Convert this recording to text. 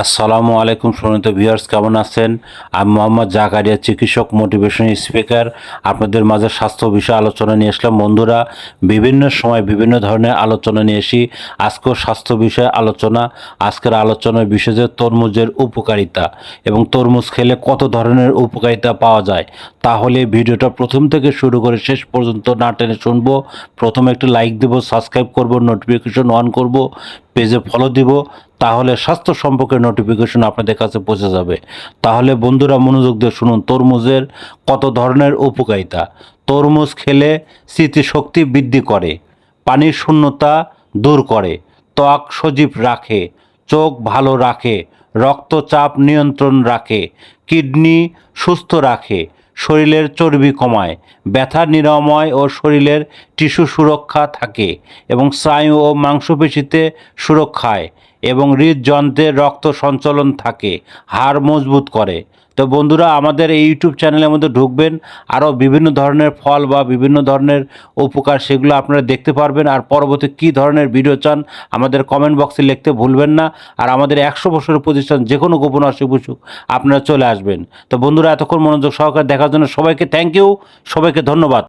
আসসালামু আলাইকুম সুনিত ভিউয়ার্স, কেমন আছেন? আমি মোহাম্মদ জাকারিয়া, চিকিৎসক মোটিভেশন স্পিকার আপনাদের মাঝে স্বাস্থ্য বিষয়ে আলোচনা নিয়ে আসলাম। বন্ধুরা, বিভিন্ন সময় বিভিন্ন ধরনের আলোচনা নিয়ে এসি আজকেও স্বাস্থ্য বিষয়ে আলোচনা। আজকের আলোচনার বিষয় যে তরমুজের উপকারিতা এবং তরমুজ খেলে কত ধরনের উপকারিতা পাওয়া যায়। তাহলে ভিডিওটা প্রথম থেকে শুরু করে শেষ পর্যন্ত না টেনে শুনব। প্রথমে একটু লাইক দেবো সাবস্ক্রাইব করব নোটিফিকেশন অন করব। পেজে ফলো দিব, তাহলে স্বাস্থ্য সম্পর্কে নোটিফিকেশন আপনাদের কাছে পৌঁছে যাবে। তাহলে বন্ধুরা মনোযোগ দিয়ে শুনুন, তরমুজের কত ধরনের উপকারিতা? তরমুজ খেলে স্মৃতিশক্তি বৃদ্ধি করে, পানির শূন্যতা দূর করে, ত্বক সজীব রাখে, চোখ ভালো রাখে, রক্তচাপ নিয়ন্ত্রণ রাখে, কিডনি সুস্থ রাখে, শরীরের চর্বি কমায়, ব্যথা নিরাময় ও শরীরের টিস্যু সুরক্ষা থাকে এবং স্নায়ু ও মাংসপেশিতে সুরক্ষায় এবং হৃদযন্ত্রের রক্ত সঞ্চালন থাকে, হাড় মজবুত করে। তো বন্ধুরা, আমাদের এই ইউটিউব চ্যানেলের মধ্যে ঢুকবেন, আরও বিভিন্ন ধরনের ফল বা বিভিন্ন ধরনের উপকার সেগুলো আপনারা দেখতে পারবেন। আর পরবর্তী কী ধরনের ভিডিও চান আমাদের কমেন্ট বক্সে লিখতে ভুলবেন না। আর আমাদের একশো বছরের প্রতিষ্ঠান যে কোনো গোপন অসুখ বিসুখ আপনারা চলে আসবেন। তো বন্ধুরা, এতক্ষণ মনোযোগ সহকারে দেখার জন্য সবাইকে থ্যাংক ইউ সবাইকে ধন্যবাদ।